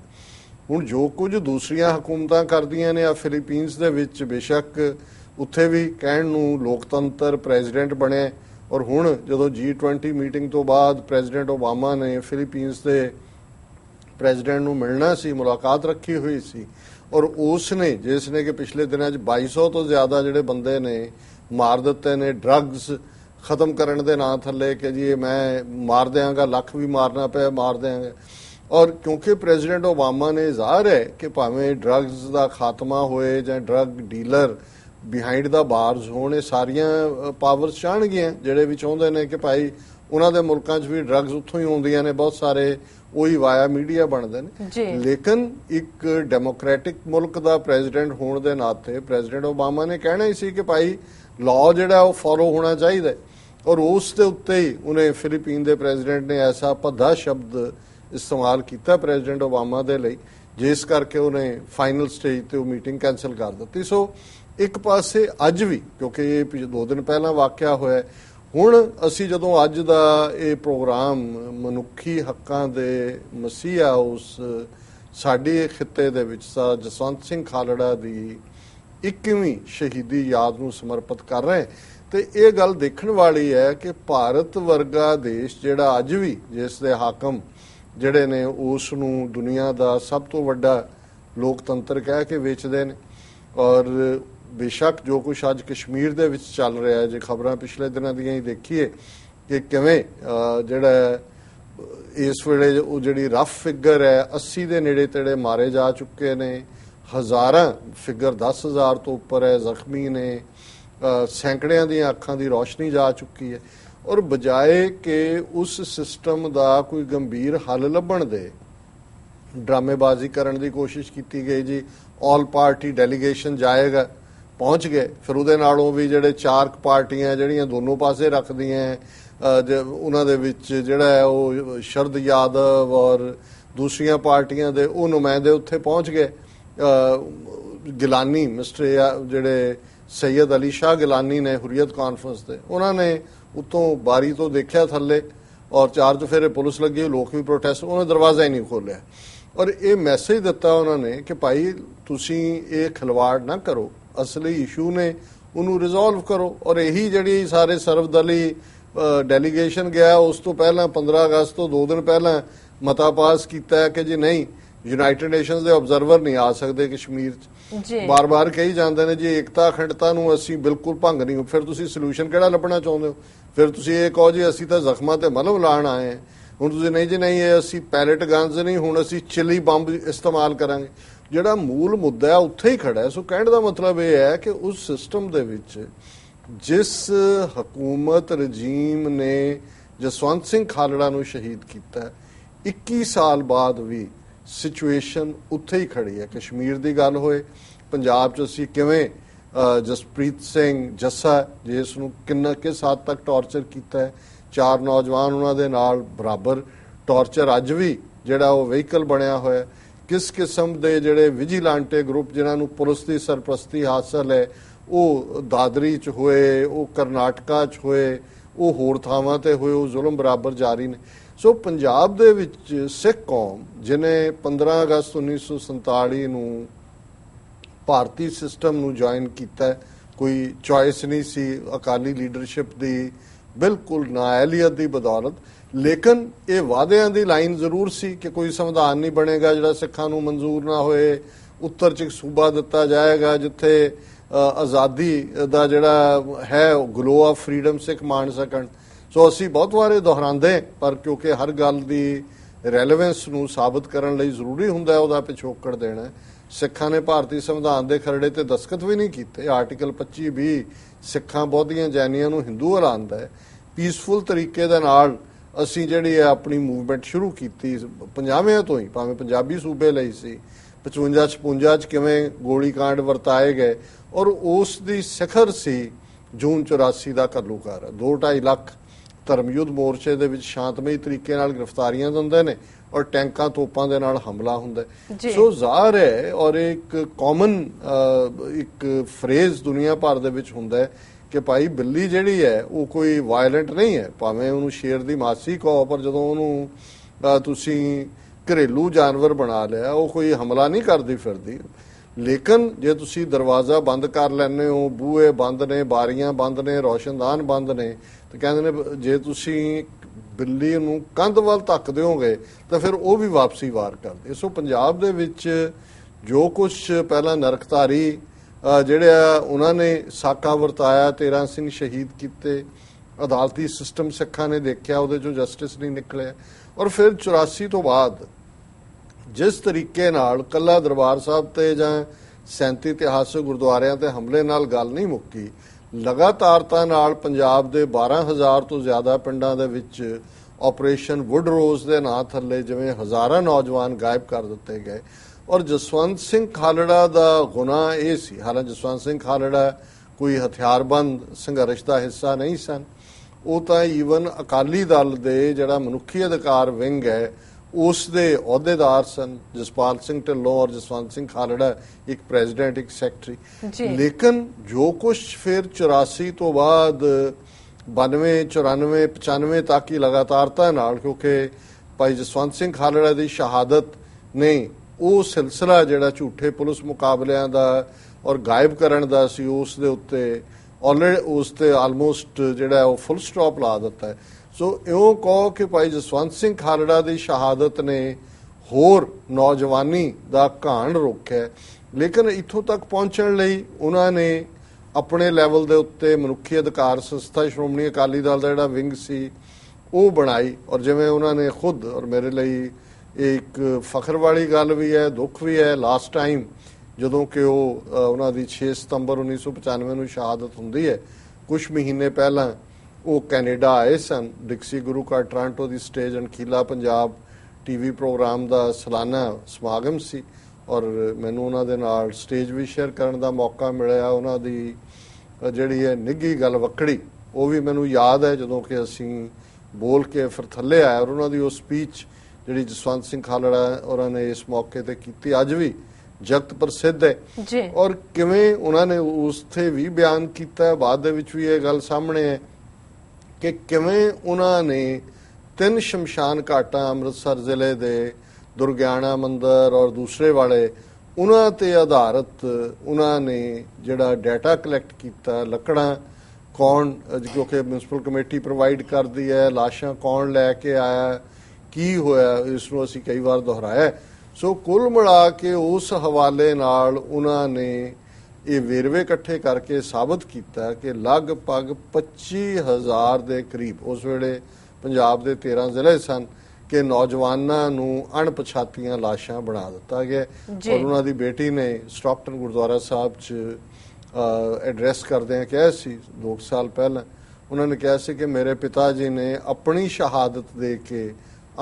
ਹੁਣ ਜੋ ਕੁਝ ਦੂਸਰੀਆਂ ਹਕੂਮਤਾਂ ਕਰਦੀਆਂ ਨੇ ਆ ਫਿਲੀਪੀਨਸ ਦੇ ਵਿੱਚ ਬੇਸ਼ੱਕ ਉੱਥੇ ਵੀ ਕਹਿਣ ਨੂੰ ਲੋਕਤੰਤਰ ਪ੍ਰੈਜ਼ੀਡੈਂਟ ਬਣਿਆ ਔਰ ਹੁਣ ਜਦੋਂ G20 ਮੀਟਿੰਗ ਤੋਂ ਬਾਅਦ ਪ੍ਰੈਜ਼ੀਡੈਂਟ ਓਬਾਮਾ ਨੇ ਫਿਲੀਪੀਨਸ ਦੇ ਪ੍ਰੈਜ਼ੀਡੈਂਟ ਨੂੰ ਮਿਲਣਾ ਸੀ, ਮੁਲਾਕਾਤ ਰੱਖੀ ਹੋਈ ਸੀ, ਔਰ ਉਸ ਨੇ, ਜਿਸ ਨੇ ਕਿ ਪਿਛਲੇ ਦਿਨਾਂ 'ਚ 2200 ਤੋਂ ਜ਼ਿਆਦਾ ਜਿਹੜੇ ਬੰਦੇ ਨੇ ਮਾਰ ਦਿੱਤੇ ਨੇ, ਡਰੱਗਸ ਖਤਮ ਕਰਨ ਦੇ ਨਾਂ ਥੱਲੇ ਕਿ ਜੀ ਇਹ ਮੈਂ ਮਾਰ ਦਿਆਂਗਾ, ਲੱਖ ਵੀ ਮਾਰਨਾ ਪਿਆ, ਮਾਰ ਦਿਆਂਗਾ। ਔਰ ਕਿਉਂਕਿ ਪ੍ਰੈਜ਼ੀਡੈਂਟ ਓਬਾਮਾ ਨੇ ਜ਼ਾਹਰ ਹੈ ਕਿ ਭਾਵੇਂ ਡਰੱਗਸ ਦਾ ਖਾਤਮਾ ਹੋਏ ਜਾਂ drug dealer behind the bars ਹੋਣ ਇਹ ਸਾਰੀਆਂ ਪਾਵਰਸ ਚਾਹਣਗੀਆਂ ਜਿਹੜੇ ਵੀ ਚਾਹੁੰਦੇ ਨੇ ਕਿ ਭਾਈ ਉਹਨਾਂ ਦੇ ਮੁਲਕਾਂ 'ਚ ਵੀ ਡਰੱਗਸ ਉੱਥੋਂ ਹੀ ਆਉਂਦੀਆਂ ਨੇ ਬਹੁਤ ਸਾਰੇ ਉਹੀ ਵਾਇਆ ਮੀਡੀਆ ਬਣਦੇ ਨੇ ਲੇਕਿਨ ਇੱਕ ਡੈਮੋਕ੍ਰੈਟਿਕ ਮੁਲਕ ਦਾ ਪ੍ਰੈਜ਼ੀਡੈਂਟ ਹੋਣ ਦੇ ਨਾਤੇ ਪ੍ਰੈਜ਼ੀਡੈਂਟ ਓਬਾਮਾ ਨੇ ਕਹਿਣਾ ਹੀ ਸੀ ਕਿ ਭਾਈ ਲਾਅ ਜਿਹੜਾ ਉਹ ਫੋਲੋ ਹੋਣਾ ਚਾਹੀਦਾ। ਔਰ ਉਸ ਦੇ ਉੱਤੇ ਹੀ ਉਹਨੇ ਫਿਲੀਪੀਨ ਦੇ ਪ੍ਰੈਜ਼ੀਡੈਂਟ ਨੇ ਐਸਾ ਭੱਦਾ ਸ਼ਬਦ ਇਸਤੇਮਾਲ ਕੀਤਾ ਪ੍ਰੈਜ਼ੀਡੈਂਟ ਓਬਾਮਾ ਦੇ ਲਈ, ਜਿਸ ਕਰਕੇ ਉਹਨੇ ਫਾਈਨਲ ਸਟੇਜ ਤੇ ਉਹ ਮੀਟਿੰਗ ਕੈਨਸਲ ਕਰ ਦਿੱਤੀ। ਸੋ ਇੱਕ ਪਾਸੇ ਅੱਜ ਵੀ, ਕਿਉਂਕਿ ਇਹ ਪਿਛੇ, ਦੋ ਦਿਨ ਪਹਿਲਾਂ ਵਾਕਿਆ ਹੋਇਆ ਹੁਣ ਅਸੀਂ ਜਦੋਂ ਅੱਜ ਦਾ ਇਹ ਪ੍ਰੋਗਰਾਮ ਮਨੁੱਖੀ ਹੱਕਾਂ ਦੇ ਮਸੀਹਾ ਉਸ ਸਾਡੇ ਖਿੱਤੇ ਦੇ ਵਿੱਚ ਸਰ ਜਸਵੰਤ ਸਿੰਘ ਖਾਲੜਾ ਦੀ 21ਵੀਂ ਸ਼ਹੀਦੀ ਯਾਦ ਨੂੰ ਸਮਰਪਿਤ ਕਰ ਰਹੇ ਤੇ ਇਹ ਗੱਲ ਦੇਖਣ ਵਾਲੀ ਹੈ ਕਿ ਭਾਰਤ ਵਰਗਾ ਦੇਸ਼ ਜਿਹੜਾ ਅੱਜ ਵੀ, ਜਿਸ ਦੇ ਹਾਕਮ ਜਿਹੜੇ ਨੇ ਉਸ ਨੂੰ ਦੁਨੀਆ ਦਾ ਸਭ ਤੋਂ ਵੱਡਾ ਲੋਕਤੰਤਰ ਕਹਿ ਕੇ ਵੇਚਦੇ ਨੇ। ਔਰ ਬੇਸ਼ੱਕ ਜੋ ਕੁਝ ਅੱਜ ਕਸ਼ਮੀਰ ਦੇ ਵਿੱਚ ਚੱਲ ਰਿਹਾ ਹੈ, ਜੇ ਖਬਰਾਂ ਪਿਛਲੇ ਦਿਨਾਂ ਦੀਆਂ ਹੀ ਦੇਖੀਏ, ਕਿ ਕਿਵੇਂ ਜਿਹੜਾ ਇਸ ਵੇਲੇ ਉਹ ਜਿਹੜੀ ਰਫ ਫਿਗਰ ਹੈ 80 ਦੇ ਨੇੜੇ ਤੇੜੇ ਮਾਰੇ ਜਾ ਚੁੱਕੇ ਨੇ, ਹਜ਼ਾਰਾਂ ਫਿਗਰ 10000 ਤੋਂ ਉੱਪਰ ਹੈ, ਜ਼ਖਮੀ ਨੇ ਸੈਂਕੜਿਆਂ ਦੀਆਂ ਅੱਖਾਂ ਦੀ ਰੋਸ਼ਨੀ ਜਾ ਚੁੱਕੀ ਹੈ। ਔਰ ਬਜਾਏ ਕਿ ਉਸ ਸਿਸਟਮ ਦਾ ਕੋਈ ਗੰਭੀਰ ਹੱਲ ਲੱਭਣ ਦੇ, ਡਰਾਮੇਬਾਜ਼ੀ ਕਰਨ ਦੀ ਕੋਸ਼ਿਸ਼ ਕੀਤੀ ਗਈ ਜੀ ਆਲ ਪਾਰਟੀ ਡੈਲੀਗੇਸ਼ਨ ਜਾਏਗਾ, ਪਹੁੰਚ ਗਏ। ਫਿਰ ਉਹਦੇ ਨਾਲੋਂ ਵੀ ਜਿਹੜੇ ਚਾਰ ਕੁ ਪਾਰਟੀਆਂ ਜਿਹੜੀਆਂ ਦੋਨੋਂ ਪਾਸੇ ਰੱਖਦੀਆਂ ਉਹਨਾਂ ਦੇ ਵਿੱਚ ਜਿਹੜਾ ਹੈ ਉਹ ਸ਼ਰਦ ਯਾਦਵ ਔਰ ਦੂਸਰੀਆਂ ਪਾਰਟੀਆਂ ਦੇ, ਉਹ ਨੁਮਾਇੰਦੇ ਉੱਥੇ ਪਹੁੰਚ ਗਏ। ਗਿਲਾਨੀ, ਮਿਸਟਰ ਜਿਹੜੇ ਸੈਯਦ ਅਲੀ ਸ਼ਾਹ ਗਿਲਾਨੀ ਨੇ ਹੁਰੀਅਤ ਕਾਨਫਰੰਸ ਤੇ, ਉਹਨਾਂ ਨੇ ਉਤੋਂ ਬਾਰੀ ਤੋਂ ਦੇਖਿਆ ਥੱਲੇ ਔਰ ਚਾਰ ਚੁਫੇਰੇ ਪੁਲਿਸ ਲੱਗੀ ਲੋਕ ਵੀ ਪ੍ਰੋਟੈਸਟ ਉਹਨੇ ਦਰਵਾਜ਼ਾ ਹੀ ਨਹੀਂ ਖੋਲਿਆ ਔਰ ਇਹ ਮੈਸੇਜ ਦਿੱਤਾ ਉਹਨਾਂ ਨੇ ਕਿ ਭਾਈ ਤੁਸੀਂ ਇਹ ਖਿਲਵਾੜ ਨਾ ਕਰੋ, ਅਸਲੀ ਇਸ਼ੂ ਨੇ, ਉਹਨੂੰ ਰਿਜ਼ੋਲਵ ਕਰੋ। ਔਰ ਇਹੀ ਜਿਹੜੀ ਸਾਰੇ ਸਰਵਦਲੀ ਡੈਲੀਗੇਸ਼ਨ ਗਿਆ, ਉਸ ਤੋਂ ਪਹਿਲਾਂ 15 ਅਗਸਤ ਤੋਂ 2 ਦਿਨ ਪਹਿਲਾਂ ਮਤਾ ਪਾਸ ਕੀਤਾ ਕਿ ਜੀ ਨਹੀਂ ਯੂਨਾਈਟਿਡ ਨੇਸ਼ਨਸ ਦੇ ਆਬਜ਼ਰਵਰ ਨਹੀਂ ਆ ਸਕਦੇ ਕਸ਼ਮੀਰ 'ਚ। ਜੀ। ਬਾਰ-ਬਾਰ ਕਹੀ ਜਾਂਦੇ ਨੇ ਜੀ ਏਕਤਾ ਅਖੰਡਤਾ ਨੂੰ ਅਸੀਂ ਬਿਲਕੁਲ ਭੰਗ ਨਹੀਂ ਫਿਰ ਤੁਸੀਂ ਸੋਲੂਸ਼ਨ ਕਿਹੜਾ ਲੱਭਣਾ ਚਾਹੁੰਦੇ ਹੋ? ਫਿਰ ਤੁਸੀਂ ਇਹ ਕਹੋ ਜੀ ਅਸੀਂ ਤਾਂ ਜ਼ਖਮਾਂ ਤੇ ਮਲਮ ਲਾਣ ਆਏ ਹਾਂ। ਹੁਣ ਤੁਸੀਂ ਨਹੀਂ ਜੀ ਨਹੀਂ ਇਹ ਅਸੀਂ ਪੈਲਟ ਗਨਸ ਨਹੀਂ ਹੁਣ ਅਸੀਂ ਚਿਲੀ ਬੰਬ ਇਸਤੇਮਾਲ ਕਰਾਂਗੇ। ਜਿਹੜਾ ਮੂਲ ਮੁੱਦਾ ਹੈ ਉੱਥੇ ਹੀ ਖੜਾ ਹੈ। ਸੋ ਕਹਿਣ ਦਾ ਮਤਲਬ ਇਹ ਹੈ ਕਿ ਉਸ ਸਿਸਟਮ ਦੇ ਵਿੱਚ ਜਿਸ ਹਕੂਮਤ ਰਜੀਮ ਨੇ ਜਸਵੰਤ ਸਿੰਘ ਖਾਲੜਾ ਨੂੰ ਸ਼ਹੀਦ ਕੀਤਾ ਹੈ, 21 ਸਾਲ ਬਾਅਦ ਵੀ ਸਿਚੁਏਸ਼ਨ ਉੱਥੇ ਹੀ ਖੜੀ ਹੈ। ਕਸ਼ਮੀਰ ਦੀ ਗੱਲ ਹੋਏ, ਪੰਜਾਬ 'ਚ ਅਸੀਂ ਕਿਵੇਂ ਜਸਪ੍ਰੀਤ ਸਿੰਘ ਜੱਸਾ, ਜਿਸ ਨੂੰ ਕਿੰਨਾ, ਕਿਸ ਹੱਦ ਤੱਕ ਟੌਰਚਰ ਕੀਤਾ ਹੈ, ਚਾਰ ਨੌਜਵਾਨ ਉਹਨਾਂ ਦੇ ਨਾਲ ਬਰਾਬਰ ਟੌਰਚਰ ਅੱਜ ਵੀ ਜਿਹੜਾ ਉਹ ਵਹੀਕਲ ਬਣਿਆ ਹੋਇਆ ਕਿਸ ਕਿਸਮ ਦੇ ਜਿਹੜੇ ਵਿਜੀਲਾਂਟੇ ਗਰੁੱਪ ਜਿਨ੍ਹਾਂ ਨੂੰ ਪੁਲਿਸ ਦੀ ਸਰਪ੍ਰਸਤੀ ਹਾਸਲ ਹੈ, ਉਹ ਦਾਦਰੀ ਚ ਹੋਏ, ਉਹ ਕਰਨਾਟਕਾ ਚ ਹੋਏ, ਉਹ ਹੋਰ ਥਾਵਾਂ ਤੇ ਹੋਏ, ਉਹ ਜ਼ੁਲਮ ਬਰਾਬਰ ਜਾਰੀ ਨੇ। ਸੋ ਪੰਜਾਬ ਦੇ ਵਿੱਚ ਸਿੱਖ ਕੌਮ ਜਿਨੇ 15 ਅਗਸਤ 1947 ਨੂੰ ਭਾਰਤੀ ਸਿਸਟਮ ਨੂੰ ਜੁਆਇਨ ਕੀਤਾ ਕੋਈ ਚੁਆਇਸ ਨਹੀਂ ਸੀ, ਅਕਾਲੀ ਲੀਡਰਸ਼ਿਪ ਦੀ ਬਿਲਕੁਲ ਨਾਅਹਲੀਅਤ ਦੀ ਬਦੌਲਤ। ਲੇਕਿਨ ਇਹ ਵਾਅਦਿਆਂ ਦੀ ਲਾਈਨ ਜ਼ਰੂਰ ਸੀ ਕਿ ਕੋਈ ਸੰਵਿਧਾਨ ਨਹੀਂ ਬਣੇਗਾ ਜਿਹੜਾ ਸਿੱਖਾਂ ਨੂੰ ਮਨਜ਼ੂਰ ਨਾ ਹੋਏ। ਉੱਤਰ ਚ ਇੱਕ ਸੂਬਾ ਦਿੱਤਾ ਜਾਏਗਾ ਜਿੱਥੇ ਆਜ਼ਾਦੀ ਦਾ ਜਿਹੜਾ ਹੈ ਗਲੋ ਆਫ ਫਰੀडम ਸਿੱਖ ਮਾਣ ਸਕਣ। ਸੋ ਅਸੀਂ ਬਹੁਤ ਵਾਰੇ ਦੁਹਰਾਉਂਦੇ ਪਰ ਕਿਉਂਕਿ ਹਰ ਗੱਲ ਦੀ ਰੈਲੇਵੈਂਸ ਨੂੰ ਸਾਬਤ ਕਰਨ ਲਈ ਜ਼ਰੂਰੀ ਹੁੰਦਾ ਹੈ, ਉਹਦਾ ਪਿਛੋਕੜ ਦੇਣਾ ਸਿੱਖਾਂ ਨੇ ਭਾਰਤੀ ਸੰਵਿਧਾਨ ਦੇ ਖਰੜੇ ਤੇ ਦਸਖਤ ਵੀ ਨਹੀਂ ਕੀਤੇ। ਆਰਟੀਕਲ 25 ਵੀ ਸਿੱਖਾਂ ਬਹੁਤੀਆਂ ਜੈਨੀਆਂ ਨੂੰ ਹਿੰਦੂ ਐਲਾਨਦਾ ਹੈ। ਪੀਸਫੁਲ ਤਰੀਕੇ ਦੇ ਨਾਲ ਅਸੀਂ ਜਿਹੜੀ ਹੈ ਆਪਣੀ ਮੂਵਮੈਂਟ ਸ਼ੁਰੂ ਕੀਤੀ ਪੰਜਾਬੀਆਂ ਤੋਂ ਹੀ, ਭਾਵੇਂ ਪੰਜਾਬੀ ਸੂਬੇ ਲਈ ਸੀ 55 56 ਚ ਕਿਵੇਂ ਗੋਲੀकांड ਵਰਤਾਏ ਗਏ, ਔਰ ਉਸ ਦੀ ਸਿਖਰ ਸੀ ਜੂਨ 84 ਦਾ ਘੱਲੂਘਾਰਾ 2.5 ਲੱਖ ਧਰਮਯੁੱਧ ਮੋਰਚੇ ਦੇ ਵਿੱਚ ਸ਼ਾਂਤਮਈ ਤਰੀਕੇ ਨਾਲ ਗ੍ਰਿਫਤਾਰੀਆਂ ਦਿੰਦੇ ਨੇ ਔਰ ਟੈਂਕਾਂ ਤੋਪਾਂ ਦੇ ਨਾਲ ਹਮਲਾ ਹੁੰਦਾ। ਸੋ ਜ਼ਾਹਰ ਹੈ ਔਰ ਇੱਕ ਕਾਮਨ ਇੱਕ ਫਰੇਜ਼ ਦੁਨੀਆ ਭਰ ਦੇ ਵਿੱਚ ਹੁੰਦਾ ਹੈ ਕਿ ਭਾਈ ਬਿੱਲੀ ਜਿਹੜੀ ਹੈ ਉਹ ਕੋਈ ਵਾਇਲੈਂਟ ਨਹੀਂ ਹੈ। ਭਾਵੇਂ ਉਹਨੂੰ ਸ਼ੇਰ ਦੀ ਮਾਸੀ ਕਹੋ ਪਰ ਜਦੋਂ ਉਹਨੂੰ ਤੁਸੀਂ ਘਰੇਲੂ ਜਾਨਵਰ ਬਣਾ ਲਿਆ ਉਹ ਕੋਈ ਹਮਲਾ ਨਹੀਂ ਕਰਦੀ ਫਿਰਦੀ। ਲੇਕਿਨ ਜੇ ਤੁਸੀਂ ਦਰਵਾਜ਼ਾ ਬੰਦ ਕਰ ਲੈਂਦੇ ਹੋ, ਬੂਹੇ ਬੰਦ ਨੇ, ਬਾਰੀਆਂ ਬੰਦ ਨੇ, ਰੋਸ਼ਨਦਾਨ ਬੰਦ ਨੇ, ਤੇ ਕਹਿੰਦੇ ਨੇ ਜੇ ਤੁਸੀਂ ਬਿੱਲੀ ਨੂੰ ਕੰਧ ਵੱਲ ਧੱਕ ਦਿਓਗੇ, ਤਾਂ ਫਿਰ ਉਹ ਵੀ ਵਾਪਸੀ ਵਾਰ ਕਰਦੇ। ਸੋ ਪੰਜਾਬ ਦੇ ਵਿੱਚ ਜੋ ਕੁਝ ਪਹਿਲਾਂ ਨਰਕਧਾਰੀ ਜਿਹੜੇ ਆ, ਉਹਨਾਂ ਨੇ ਸਾਕਾ ਵਰਤਾਇਆ 13 ਸਿੰਘ ਸ਼ਹੀਦ ਕੀਤੇ, ਅਦਾਲਤੀ ਸਿਸਟਮ ਸਿੱਖਾਂ ਨੇ ਦੇਖਿਆ, ਉਹਦੇ ਚੋਂ ਜਸਟਿਸ ਨਹੀਂ ਨਿਕਲਿਆ। ਔਰ ਫਿਰ 84 ਤੋਂ ਬਾਅਦ ਜਿਸ ਤਰੀਕੇ ਨਾਲ ਕੱਲਾ ਦਰਬਾਰ ਸਾਹਿਬ ਤੇ ਜਾਂ 37 ਇਤਿਹਾਸਕ ਗੁਰਦੁਆਰਿਆਂ ਤੇ ਹਮਲੇ ਨਾਲ ਗੱਲ ਨਹੀਂ ਮੁੱਕੀ ਲਗਾਤਾਰਤਾ ਨਾਲ ਪੰਜਾਬ ਦੇ 12000 ਤੋਂ ਜ਼ਿਆਦਾ ਪਿੰਡਾਂ ਦੇ ਵਿੱਚ ਆਪਰੇਸ਼ਨ ਵੁੱਡ ਰੋਜ਼ ਦੇ ਨਾਂ ਥੱਲੇ ਜਿਵੇਂ ਹਜ਼ਾਰਾਂ ਨੌਜਵਾਨ ਗਾਇਬ ਕਰ ਦਿੱਤੇ ਗਏ। ਔਰ ਜਸਵੰਤ ਸਿੰਘ ਖਾਲੜਾ ਦਾ ਗੁਨਾਹ ਇਹ ਸੀ ਹਾਲਾਂ ਜਸਵੰਤ ਸਿੰਘ ਖਾਲੜਾ ਕੋਈ ਹਥਿਆਰਬੰਦ ਸੰਘਰਸ਼ ਦਾ ਹਿੱਸਾ ਨਹੀਂ ਸਨ। ਉਹ ਤਾਂ ਈਵਨ ਅਕਾਲੀ ਦਲ ਦੇ ਜਿਹੜਾ ਮਨੁੱਖੀ ਅਧਿਕਾਰ ਵਿੰਗ ਹੈ ਉਸ ਦੇ ਅਹੁਦੇਦਾਰ ਸਨ ਜਸਪਾਲ ਸਿੰਘ ਢਿੱਲੋਂ ਔਰ ਜਸਵੰਤ ਸਿੰਘ ਖਾਲੜਾ ਇੱਕ ਪ੍ਰੈਜ਼ੀਡੈਂਟ ਇੱਕ। ਸੈਕਟਰੀ ਲੇਕਿਨ ਜੋ ਕੁਝ ਫਿਰ 84 ਤੋਂ ਬਾਅਦ 92 94 95 ਤੱਕ ਹੀ ਲਗਾਤਾਰਤਾ ਨਾਲ ਕਿਉਂਕਿ ਭਾਈ ਜਸਵੰਤ ਸਿੰਘ ਖਾਲੜਾ ਦੀ ਸ਼ਹਾਦਤ ਨੇ ਉਹ ਸਿਲਸਿਲਾ ਜਿਹੜਾ ਝੂਠੇ ਪੁਲਿਸ ਮੁਕਾਬਲਿਆਂ ਦਾ ਔਰ ਗਾਇਬ ਕਰਨ ਦਾ ਸੀ ਉਸ ਦੇ ਉੱਤੇ ਆਲਰੇਡੀ ਉਸ ਤੇ ਆਲਮੋਸਟ ਜਿਹੜਾ ਉਹ ਫੁੱਲ ਸਟਾਪ ਲਾ ਦਿੱਤਾ ਹੈ ਸੋ ਇਉਂ ਕਹੋ ਕਿ ਭਾਈ ਜਸਵੰਤ ਸਿੰਘ ਖਾਲੜਾ ਦੀ ਸ਼ਹਾਦਤ ਨੇ ਹੋਰ ਨੌਜਵਾਨੀ ਦਾ ਘਾਣ ਰੋਕਿਆ ਲੇਕਿਨ ਇੱਥੋਂ ਤੱਕ ਪਹੁੰਚਣ ਲਈ ਉਹਨਾਂ ਨੇ ਆਪਣੇ ਲੈਵਲ ਦੇ ਉੱਤੇ ਮਨੁੱਖੀ ਅਧਿਕਾਰ ਸੰਸਥਾ ਸ਼੍ਰੋਮਣੀ ਅਕਾਲੀ ਦਲ ਦਾ ਜਿਹੜਾ ਵਿੰਗ ਸੀ, ਉਹ ਬਣਾਈ ਔਰ ਜਿਵੇਂ ਉਹਨਾਂ ਨੇ ਖੁਦ ਔਰ ਮੇਰੇ ਲਈ ਇਹ ਇੱਕ ਫਖਰ ਵਾਲੀ ਗੱਲ ਵੀ ਹੈ, ਦੁੱਖ ਵੀ ਹੈ ਲਾਸਟ ਟਾਈਮ ਜਦੋਂ ਕਿ ਉਹ ਉਹਨਾਂ ਦੀ 6 ਸਤੰਬਰ 1995 ਨੂੰ ਸ਼ਹਾਦਤ ਹੁੰਦੀ ਹੈ ਕੁਝ ਮਹੀਨੇ ਪਹਿਲਾਂ ਉਹ ਕੈਨੇਡਾ ਆਏ ਸਨ। ਡਿਕਸੀ ਗੁਰੂ ਘਰ ਟ੍ਰਾਂਟੋ ਦੀ stage Ankhila Punjab TV programme ਦਾ ਸਾਲਾਨਾ ਸਮਾਗਮ ਸੀ ਔਰ ਮੈਨੂੰ ਉਹਨਾਂ ਦੇ ਨਾਲ ਸਟੇਜ ਵੀ ਸ਼ੇਅਰ ਕਰਨ ਦਾ ਮੌਕਾ ਮਿਲਿਆ। ਉਹਨਾਂ ਦੀ ਜਿਹੜੀ ਹੈ ਨਿੱਗੀ ਗੱਲ ਵਕੜੀ ਉਹ ਵੀ ਮੈਨੂੰ ਯਾਦ ਹੈ ਜਦੋਂ ਕਿ ਅਸੀਂ ਬੋਲ ਕੇ ਫਿਰ ਥੱਲੇ ਆਏ ਔਰ ਉਹਨਾਂ ਦੀ ਉਹ ਸਪੀਚ ਜਿਹੜੀ ਜਸਵੰਤ ਸਿੰਘ ਖਾਲੜਾ ਉਹਨਾਂ ਨੇ ਇਸ ਮੌਕੇ ਤੇ ਕੀਤੀ ਅੱਜ ਵੀ ਜਗਤ ਪ੍ਰਸਿੱਧ ਹੈ। ਜੀ। ਔਰ ਕਿਵੇਂ ਉਹਨਾਂ ਨੇ ਉਸ ਤੇ ਵੀ ਬਿਆਨ ਕੀਤਾ ਬਾਅਦ ਦੇ ਵਿੱਚ ਵੀ ਇਹ ਗੱਲ ਸਾਹਮਣੇ ਹੈ ਕਿ ਕਿਵੇਂ ਉਹਨਾਂ ਨੇ ਤਿੰਨ ਸ਼ਮਸ਼ਾਨ ਘਾਟਾਂ ਅੰਮ੍ਰਿਤਸਰ ਜ਼ਿਲ੍ਹੇ ਦੇ ਦੁਰਗਿਆਣਾ ਮੰਦਰ ਔਰ ਦੂਸਰੇ ਵਾਲੇ, ਉਹਨਾਂ ਤੇ ਆਧਾਰਿਤ ਉਹਨਾਂ ਨੇ ਜਿਹੜਾ ਡਾਟਾ ਕਲੈਕਟ ਕੀਤਾ, ਲੱਕੜਾਂ ਕੌਣ ਅਹ ਕਿਉਂਕਿ ਮਿਊਨਿਸਪਲ ਕਮੇਟੀ ਪ੍ਰੋਵਾਈਡ ਕਰਦੀ ਹੈ, ਲਾਸ਼ਾਂ ਕੌਣ ਲੈ ਕੇ ਆਇਆ, ਕੀ ਹੋਇਆ, ਇਸ ਨੂੰ ਅਸੀਂ ਕਈ ਵਾਰ ਦੁਹਰਾਇਆ ਸੋ ਕੁੱਲ ਮਿਲਾ ਕੇ ਉਸ ਹਵਾਲੇ ਨਾਲ ਉਹਨਾਂ ਨੇ ਇਹ ਵੇਰਵੇ ਇਕੱਠੇ ਕਰਕੇ ਸਾਬਤ ਕੀਤਾ ਕਿ ਲਗਭਗ 25000 ਦੇ ਕਰੀਬ ਉਸ ਵੇਲੇ ਪੰਜਾਬ ਦੇ 13 ਜ਼ਿਲ੍ਹੇ ਸਨ ਕਿ ਨੌਜਵਾਨਾਂ ਨੂੰ ਅਣਪਛਾਤੀਆਂ ਲਾਸ਼ਾਂ ਬਣਾ ਦਿੱਤਾ ਗਿਆ। ਔਰ ਉਹਨਾਂ ਦੀ ਬੇਟੀ ਨੇ ਸਟਾਕਟਨ ਗੁਰਦੁਆਰਾ ਸਾਹਿਬ 'ਚ ਐਡਰੈਸ ਕਰਦੇ ਆ ਕਿਹਾ ਸੀ 2 ਸਾਲ ਪਹਿਲਾਂ। ਉਹਨਾਂ ਨੇ ਕਿਹਾ ਸੀ ਕਿ ਮੇਰੇ ਪਿਤਾ ਜੀ ਨੇ ਆਪਣੀ ਸ਼ਹਾਦਤ ਦੇ ਕੇ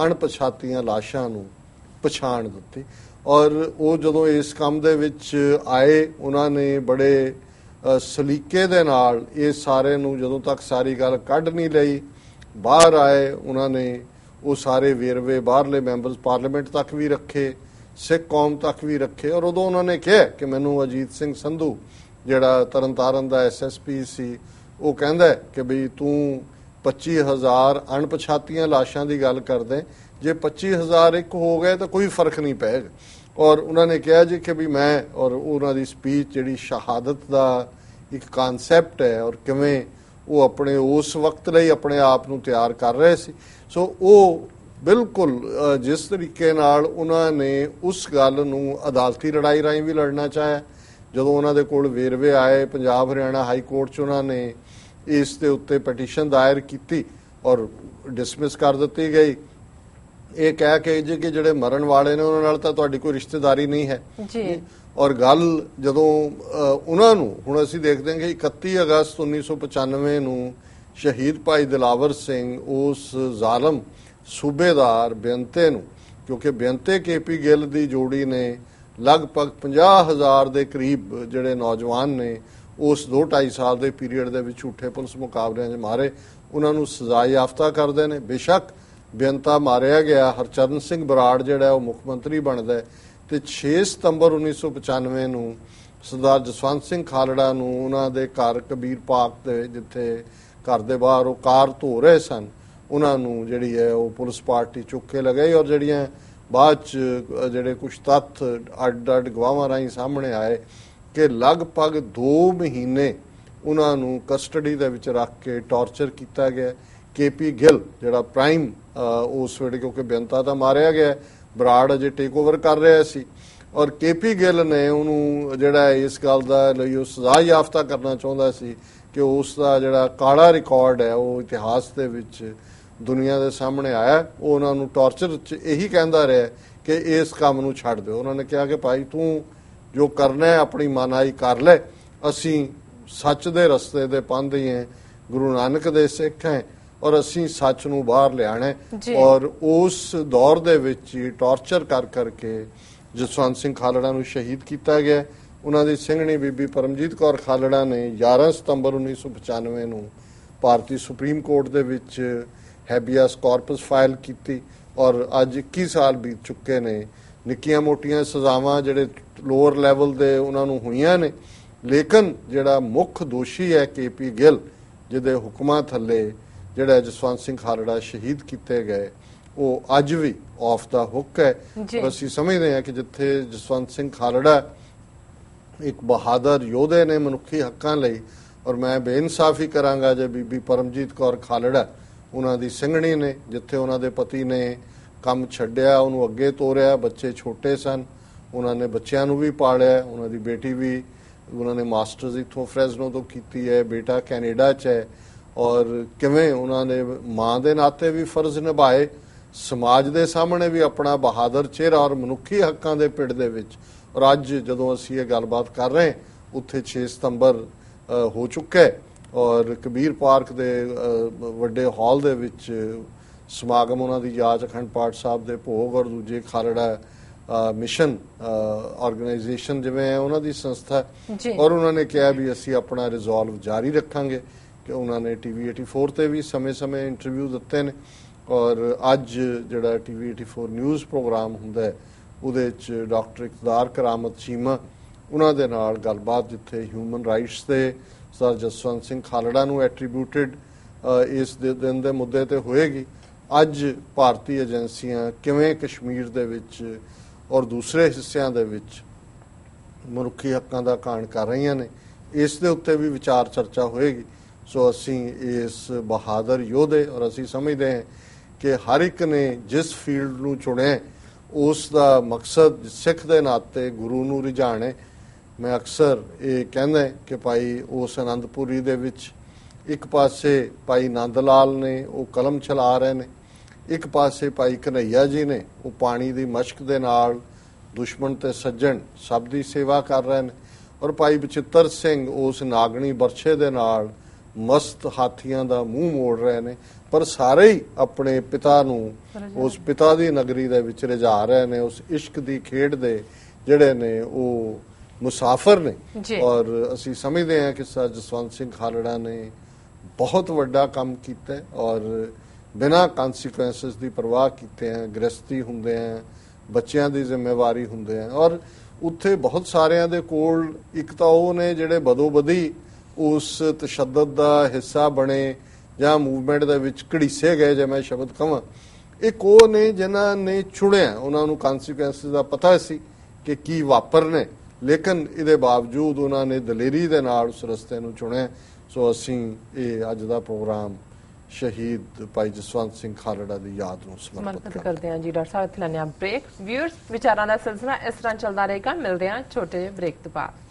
ਅਣਪਛਾਤੀਆਂ ਲਾਸ਼ਾਂ ਨੂੰ ਪਛਾਣ ਦਿੱਤੀ। ਔਰ ਉਹ ਜਦੋਂ ਇਸ ਕੰਮ ਦੇ ਵਿੱਚ ਆਏ, ਉਹਨਾਂ ਨੇ ਬੜੇ ਸਲੀਕੇ ਦੇ ਨਾਲ ਇਹ ਸਾਰੇ ਨੂੰ ਜਦੋਂ ਤੱਕ ਸਾਰੀ ਗੱਲ ਕੱਢ ਨਹੀਂ ਲਈ, ਬਾਹਰ ਆਏ, ਉਹਨਾਂ ਨੇ ਉਹ ਸਾਰੇ ਵੇਰਵੇ ਬਾਹਰਲੇ ਮੈਂਬਰਸ ਪਾਰਲੀਮੈਂਟ ਤੱਕ ਵੀ ਰੱਖੇ, ਸਿੱਖ ਕੌਮ ਤੱਕ ਵੀ ਰੱਖੇ ਔਰ ਉਦੋਂ ਉਹਨਾਂ ਨੇ ਕਿਹਾ ਕਿ ਮੈਨੂੰ ਅਜੀਤ ਸਿੰਘ ਸੰਧੂ, ਜਿਹੜਾ ਤਰਨਤਾਰਨ ਦਾ ਐਸਐਸਪੀ ਸੀ, ਉਹ ਕਹਿੰਦਾ ਕਿ ਬਈ ਤੂੰ 25000 ਅਣਪਛਾਤੀਆਂ ਲਾਸ਼ਾਂ ਦੀ ਗੱਲ ਕਰਦੇ, ਜੇ 25000 ਇੱਕ ਹੋ ਗਏ ਤਾਂ ਕੋਈ ਫ਼ਰਕ ਨਹੀਂ ਪਏਗਾ ਔਰ ਉਹਨਾਂ ਨੇ ਕਿਹਾ ਜੀ ਕਿ ਵੀ ਮੈਂ ਔਰ ਉਹਨਾਂ ਦੀ ਸਪੀਚ ਜਿਹੜੀ ਸ਼ਹਾਦਤ ਦਾ ਇੱਕ ਕਨਸੈਪਟ ਹੈ ਔਰ ਕਿਵੇਂ ਉਹ ਆਪਣੇ ਉਸ ਵਕਤ ਲਈ ਆਪਣੇ ਆਪ ਨੂੰ ਤਿਆਰ ਕਰ ਰਹੇ ਸੀ। ਸੋ ਉਹ ਬਿਲਕੁਲ ਜਿਸ ਤਰੀਕੇ ਨਾਲ ਉਹਨਾਂ ਨੇ ਉਸ ਗੱਲ ਨੂੰ ਅਦਾਲਤੀ ਲੜਾਈ ਰਾਹੀਂ ਵੀ ਲੜਨਾ ਚਾਹਿਆ। ਜਦੋਂ ਉਹਨਾਂ ਦੇ ਕੋਲ ਵੇਰਵੇ ਆਏ, ਪੰਜਾਬ ਹਰਿਆਣਾ ਹਾਈ ਕੋਰਟ 'ਚ ਉਹਨਾਂ ਨੇ ਇਸ ਦੇ ਉੱਤੇ ਪਟੀਸ਼ਨ ਦਾਇਰ ਕੀਤੀ ਔਰ ਡਿਸਮਿਸ ਕਰ ਦਿੱਤੀ ਗਈ। ਇਹ ਕਹਿ ਕੇ ਜੀ ਕਿ ਜਿਹੜੇ ਮਰਨ ਵਾਲੇ ਨੇ ਉਹਨਾਂ ਨਾਲ ਤਾਂ ਤੁਹਾਡੀ ਕੋਈ ਰਿਸ਼ਤੇਦਾਰੀ ਨਹੀਂ ਹੈ। ਜੀ। ਔਰ ਗੱਲ ਜਦੋਂ ਉਹਨਾਂ ਨੂੰ ਹੁਣ ਅਸੀਂ ਦੇਖਦੇ ਹਾਂ ਕਿ 31 ਅਗਸਤ 1995 ਨੂੰ ਸ਼ਹੀਦ ਭਾਈ ਦਿਲਾਵਰ ਸਿੰਘ ਉਸ ਜ਼ਾਲਮ ਸੂਬੇਦਾਰ ਬੇਅੰਤੇ ਨੂੰ ਕਿਉਂਕਿ ਬੇਅੰਤੇ ਕੇਪੀ ਗਿੱਲ ਦੀ ਜੋੜੀ ਨੇ ਲਗਭਗ 50000 ਦੇ ਕਰੀਬ ਜਿਹੜੇ ਨੌਜਵਾਨ ਨੇ ਉਸ 2.5 ਸਾਲ ਦੇ ਪੀਰੀਅਡ ਦੇ ਵਿੱਚ ਝੂਠੇ ਪੁਲਿਸ ਮੁਕਾਬਲਿਆਂ 'ਚ ਮਾਰੇ। ਉਹਨਾਂ ਨੂੰ ਸਜ਼ਾ ਯਾਫਤਾ ਕਰਦੇ ਨੇ। ਬੇਸ਼ੱਕ ਬੇਅੰਤਾ ਮਾਰਿਆ ਗਿਆ। ਹਰਚਰਨ ਸਿੰਘ ਬਰਾੜ ਜਿਹੜਾ ਉਹ ਮੁੱਖ ਮੰਤਰੀ ਬਣਦਾ ਹੈ ਤੇ 6 ਸਤੰਬਰ 1995 ਨੂੰ ਸਰਦਾਰ ਜਸਵੰਤ ਸਿੰਘ ਖਾਲੜਾ ਨੂੰ ਉਹਨਾਂ ਦੇ ਘਰ ਕਬੀਰ ਪਾਕ ਦੇ ਜਿੱਥੇ ਘਰ ਦੇ ਬਾਹਰ ਉਹ ਕਾਰ ਧੋ ਰਹੇ ਸਨ, ਉਹਨਾਂ ਨੂੰ ਜਿਹੜੀ ਹੈ ਉਹ ਪੁਲਿਸ ਪਾਰਟੀ ਚੁੱਕ ਕੇ ਲਗਾਈ ਔਰ ਜਿਹੜੀਆਂ ਬਾਅਦ ਚ ਜਿਹੜੇ ਕੁਝ ਤੱਥ ਅੱਡ ਅੱਡ ਗਵਾਹਾਂ ਰਾਹੀਂ ਸਾਹਮਣੇ ਆਏ ਕਿ ਲਗਭਗ 2 ਮਹੀਨੇ ਉਹਨਾਂ ਨੂੰ ਕਸਟਡੀ ਦੇ ਵਿੱਚ ਰੱਖ ਕੇ ਟਾਰਚਰ ਕੀਤਾ ਗਿਆ ਕੇਪੀ ਗਿੱਲ, ਜਿਹੜਾ ਪ੍ਰਾਈਮ ਉਸ ਵੇਲੇ ਕਿਉਂਕਿ ਬੇਅੰਤਾ ਦਾ ਮਾਰਿਆ ਗਿਆ ਬਰਾੜ ਅਜੇ ਟੇਕ ਓਵਰ ਕਰ ਰਿਹਾ ਸੀ। ਔਰ ਕੇਪੀ ਗਿੱਲ ਨੇ ਉਹਨੂੰ ਜਿਹੜਾ ਇਸ ਗੱਲ ਦਾ ਲਈ ਉਹ ਸਜ਼ਾ ਯਾਫਤਾ ਕਰਨਾ ਚਾਹੁੰਦਾ ਸੀ ਕਿ ਉਸ ਦਾ ਜਿਹੜਾ ਕਾਲਾ ਰਿਕਾਰਡ ਹੈ, ਉਹ ਇਤਿਹਾਸ ਦੇ ਵਿੱਚ ਦੁਨੀਆ ਦੇ ਸਾਹਮਣੇ ਆਇਆ ਉਹ ਉਹਨਾਂ ਨੂੰ ਟਾਰਚਰ ਚ ਇਹੀ ਕਹਿੰਦਾ ਰਿਹਾ ਕਿ ਇਸ ਕੰਮ ਨੂੰ ਛੱਡ ਦਿਓ। ਉਹਨਾਂ ਨੇ ਕਿਹਾ ਕਿ ਭਾਈ ਤੂੰ ਜੋ ਕਰਨਾ ਹੈ ਆਪਣੀ ਮਨਾਈ ਕਰ ਲੈ। ਅਸੀਂ ਸੱਚ ਦੇ ਰਸਤੇ ਦੇ ਪੰਧ ਹੀ ਗੁਰੂ ਨਾਨਕ ਦੇ ਸਿੱਖ ਹਾਂ ਔਰ ਅਸੀਂ ਸੱਚ ਨੂੰ ਬਾਹਰ ਲਿਆਣਾ। ਔਰ ਉਸ ਦੌਰ ਦੇ ਵਿੱਚ ਟਾਰਚਰ ਕਰ ਕਰਕੇ ਜਸਵੰਤ ਸਿੰਘ ਖਾਲੜਾ ਨੂੰ ਸ਼ਹੀਦ ਕੀਤਾ ਗਿਆ ਉਹਨਾਂ ਦੀ ਸਿੰਘਣੀ ਬੀਬੀ ਪਰਮਜੀਤ ਕੌਰ ਖਾਲੜਾ ਨੇ 11 ਸਤੰਬਰ 1995 ਨੂੰ ਭਾਰਤੀ ਸੁਪਰੀਮ ਕੋਰਟ ਦੇ ਵਿੱਚ ਹੈਬੀਅਸ ਕਾਰਪਸ ਫਾਈਲ ਕੀਤੀ ਔਰ ਅੱਜ 21 ਸਾਲ ਬੀਤ ਚੁੱਕੇ ਨੇ। ਨਿੱਕੀਆਂ ਮੋਟੀਆਂ ਸਜ਼ਾਵਾਂ ਜਿਹੜੇ ਲੋਅਰ ਲੈਵਲ ਦੇ ਉਹਨਾਂ ਨੂੰ ਹੋਈਆਂ ਨੇ। ਲੇਕਿਨ ਜਿਹੜਾ ਮੁੱਖ ਦੋਸ਼ੀ ਹੈ ਕੇਪੀ ਗਿੱਲ ਜਿਹਦੇ ਹੁਕਮਾਂ ਥੱਲੇ ਜਿਹੜਾ ਜਸਵੰਤ ਸਿੰਘ ਖਾਲੜਾ ਸ਼ਹੀਦ ਕੀਤੇ ਗਏ ਉਹ ਅੱਜ ਵੀ ਆਫ ਦਾ ਹੁੱਕ ਹੈ। ਅਸੀਂ ਸਮਝਦੇ ਹਾਂ ਕਿ ਜਿੱਥੇ ਜਸਵੰਤ ਸਿੰਘ ਖਾਲੜਾ ਇੱਕ ਬਹਾਦਰ ਯੋਧੇ ਨੇ ਮਨੁੱਖੀ ਹੱਕਾਂ ਲਈ ਔਰ ਮੈਂ ਬੇਇਨਸਾਫੀ ਕਰਾਂਗਾ ਜੇ ਬੀਬੀ ਪਰਮਜੀਤ ਕੌਰ ਖਾਲੜਾ ਉਹਨਾਂ ਦੀ ਸਿੰਘਣੀ ਨੇ ਜਿੱਥੇ ਉਹਨਾਂ ਦੇ ਪਤੀ ਨੇ ਕੰਮ ਛੱਡਿਆ ਉਹਨੂੰ ਅੱਗੇ ਤੋਰਿਆ ਬੱਚੇ ਛੋਟੇ ਸਨ ਉਹਨਾਂ ਨੇ ਬੱਚਿਆਂ ਨੂੰ ਵੀ ਪਾਲਿਆ ਉਹਨਾਂ ਦੀ ਬੇਟੀ ਵੀ ਉਹਨਾਂ ਨੇ ਮਾਸਟਰਸ ਇਥੋਂ ਫ੍ਰੈਜ਼ਨੋ ਤੋਂ ਕੀਤੀ ਹੈ ਬੇਟਾ ਕੈਨੇਡਾ 'ਚ ਹੈ ਔਰ ਕਿਵੇਂ ਉਹਨਾਂ ਨੇ ਮਾਂ ਦੇ ਨਾਤੇ ਵੀ ਫਰਜ਼ ਨਿਭਾਏ ਸਮਾਜ ਦੇ ਸਾਹਮਣੇ ਵੀ ਆਪਣਾ ਬਹਾਦਰ ਚਿਹਰਾ ਔਰ ਮਨੁੱਖੀ ਹੱਕਾਂ ਦੇ ਪਿੜ ਦੇ ਵਿੱਚ। ਔਰ ਅੱਜ ਜਦੋਂ ਅਸੀਂ ਇਹ ਗੱਲਬਾਤ ਕਰ ਰਹੇ ਉੱਥੇ 6 ਸਤੰਬਰ ਹੋ ਚੁੱਕਾ ਹੈ ਔਰ ਕਬੀਰ ਪਾਰਕ ਦੇ ਵੱਡੇ ਹਾਲ ਦੇ ਵਿੱਚ ਸਮਾਗਮ ਉਹਨਾਂ ਦੀ ਯਾਦ ਅਖੰਡ ਪਾਠ ਸਾਹਿਬ ਦੇ ਭੋਗ ਔਰ ਦੂਜੇ ਖਾਲੜਾ ਅ, ਮਿਸ਼ਨ ਆਰਗੇਨਾਈਜੇਸ਼ਨ ਜਿਵੇਂ ਹੈ ਉਹਨਾਂ ਦੀ ਸੰਸਥਾ। ਔਰ ਉਹਨਾਂ ਨੇ ਕਿਹਾ ਵੀ ਅਸੀਂ ਆਪਣਾ ਰਿਜ਼ੋਲਵ ਜਾਰੀ ਰੱਖਾਂਗੇ ਕਿ ਉਹਨਾਂ ਨੇ ਟੀਵੀ 84 ਤੇ ਵੀ ਸਮੇਂ-ਸਮੇਂ ਇੰਟਰਵਿਊ ਦਿੱਤੇ ਨੇ। ਔਰ ਅੱਜ ਜਿਹੜਾ ਟੀਵੀ 84 ਨਿਊਜ਼ ਪ੍ਰੋਗਰਾਮ ਹੁੰਦਾ ਹੈ ਉਹਦੇ ਵਿੱਚ ਡਾਕਟਰ ਇਕਤਦਾਰ ਕਰਾਮਤ ਚੀਮਾ ਉਹਨਾਂ ਦੇ ਨਾਲ ਗੱਲਬਾਤ ਜਿੱਥੇ ਹਿਊਮਨ ਰਾਈਟਸ ਦੇ ਸਰ ਜਸਵੰਤ ਸਿੰਘ ਖਾਲੜਾ ਨੂੰ ਐਟਰੀਬਿਊਟਡ ਇਸ ਦੇ ਦਿਨ ਦੇ ਮੁੱਦੇ ਤੇ ਹੋਏਗੀ। ਅੱਜ ਭਾਰਤੀ ਏਜੰਸੀਆਂ ਕਿਵੇਂ ਕਸ਼ਮੀਰ ਦੇ ਵਿੱਚ ਔਰ ਦੂਸਰੇ ਹਿੱਸਿਆਂ ਦੇ ਵਿੱਚ ਮਨੁੱਖੀ ਹੱਕਾਂ ਦਾ ਕਾਣ ਕਰ ਰਹੀਆਂ ਨੇ, ਇਸ ਦੇ ਉੱਤੇ ਵੀ ਵਿਚਾਰ ਚਰਚਾ ਹੋਏਗੀ। ਸੋ ਅਸੀਂ ਇਸ ਬਹਾਦਰ ਯੋਧੇ ਔਰ ਅਸੀਂ ਸਮਝਦੇ ਹਾਂ ਕਿ ਹਰ ਇੱਕ ਨੇ ਜਿਸ ਫੀਲਡ ਨੂੰ ਚੁਣਿਆ ਉਸ ਦਾ ਮਕਸਦ ਸਿੱਖ ਦੇ ਨਾਤੇ ਗੁਰੂ ਨੂੰ ਰਿਝਾਣੇ ਮੈਂ ਅਕਸਰ ਇਹ ਕਹਿੰਦਾ ਕਿ ਭਾਈ ਉਸ ਆਨੰਦਪੁਰੀ ਦੇ ਵਿੱਚ ਇੱਕ ਪਾਸੇ ਭਾਈ ਨੰਦ ਲਾਲ ਨੇ, ਉਹ ਕਲਮ ਚਲਾ ਰਹੇ ਨੇ ਇੱਕ ਪਾਸੇ ਭਾਈ ਕਨਈਆ ਜੀ ਨੇ ਉਹ ਪਾਣੀ ਦੀ ਮਸ਼ਕ ਦੇ ਨਾਲ ਦੁਸ਼ਮਣ ਤੇ ਸੱਜਣ ਸਭ ਦੀ ਸੇਵਾ ਕਰ ਰਹੇ ਨੇ। ਔਰ ਭਾਈ ਬਚਿੱਤਰ ਸਿੰਘ ਉਸ ਨਾਗਣੀ ਬਰਛੇ ਦੇ ਨਾਲ ਮਸਤ ਹਾਥੀਆਂ ਦਾ ਮੂੰਹ ਮੋੜ ਰਹੇ ਨੇ ਪਰ ਸਾਰੇ ਹੀ ਆਪਣੇ ਪਿਤਾ ਨੂੰ ਉਸ ਪਿਤਾ ਦੀ ਨਗਰੀ ਦੇ ਵਿੱਚ ਰਜਾ ਰਹੇ ਨੇ। ਉਸ ਇਸ਼ਕ ਦੀ ਖੇਡ ਦੇ ਜਿਹੜੇ ਨੇ ਉਹ ਮੁਸਾਫਰ ਨੇ। ਔਰ ਅਸੀਂ ਸਮਝਦੇ ਹਾਂ ਕਿ ਸਰ ਜਸਵੰਤ ਸਿੰਘ ਖਾਲੜਾ ਨੇ ਬਹੁਤ ਵੱਡਾ ਕੰਮ ਕੀਤਾ ਔਰ ਬਿਨਾਂ ਕਨਸੀਕੁਐਂਸਸ ਦੀ ਪਰਵਾਹ ਕੀਤੇ ਹੈ ਗ੍ਰਸਤੀ ਹੁੰਦੇ ਹੈ, ਬੱਚਿਆਂ ਦੀ ਜ਼ਿੰਮੇਵਾਰੀ ਹੁੰਦੇ ਹੈ ਔਰ ਉੱਥੇ ਬਹੁਤ ਸਾਰਿਆਂ ਦੇ ਕੋਲ ਇੱਕ ਤਾਂ ਉਹ ਨੇ ਜਿਹੜੇ ਬਦੋਬਦੀ ਉਸ ਤਸ਼ੱਦਦ ਦਾ ਹਿੱਸਾ ਬਣੇ ਜਾਂ ਮੂਵਮੈਂਟ ਦੇ ਵਿੱਚ ਘੜੀਸੇ ਗਏ ਜੇ ਮੈਂ ਸ਼ਬਦ ਕਹਾਂ ਇੱਕ ਉਹ ਨੇ ਜਿਨ੍ਹਾਂ ਨੇ ਚੁਣਿਆ, ਉਹਨਾਂ ਨੂੰ ਕਨਸੀਕੁਐਂਸਸ ਦਾ ਪਤਾ ਸੀ ਕਿ ਕੀ ਵਾਪਰਨੇ, ਲੇਕਿਨ ਇਹਦੇ ਬਾਵਜੂਦ ਉਹਨਾਂ ਨੇ ਦਲੇਰੀ ਦੇ ਨਾਲ ਉਸ ਰਸਤੇ ਨੂੰ ਚੁਣਿਆ। ਸੋ ਅਸੀਂ ਇਹ ਅੱਜ ਦਾ ਪ੍ਰੋਗਰਾਮ ਸ਼ਹੀਦ ਭਾਈ ਜਸਵੰਤ ਸਿੰਘ ਖਾਲੜਾ ਦੀ ਯਾਦ ਨੂੰ ਸਮਰਪਿਤ ਕਰਦੇ ਹਾਂ। ਜੀ ਡਾਕਟਰ ਸਾਹਿਬ ਇੱਥੇ ਲੈਣੇ ਆ ਬ੍ਰੇਕ ਵਿਊਅਰਸ ਵਿਚਾਰਾਂ ਦਾ ਸਿਲਸਿਲਾ ਇਸ ਤਰ੍ਹਾਂ ਚੱਲਦਾ ਰਹੇਗਾ। ਮਿਲਦੇ ਹਾਂ ਛੋਟੇ ਬ੍ਰੇਕ ਤੋਂ ਬਾਅਦ।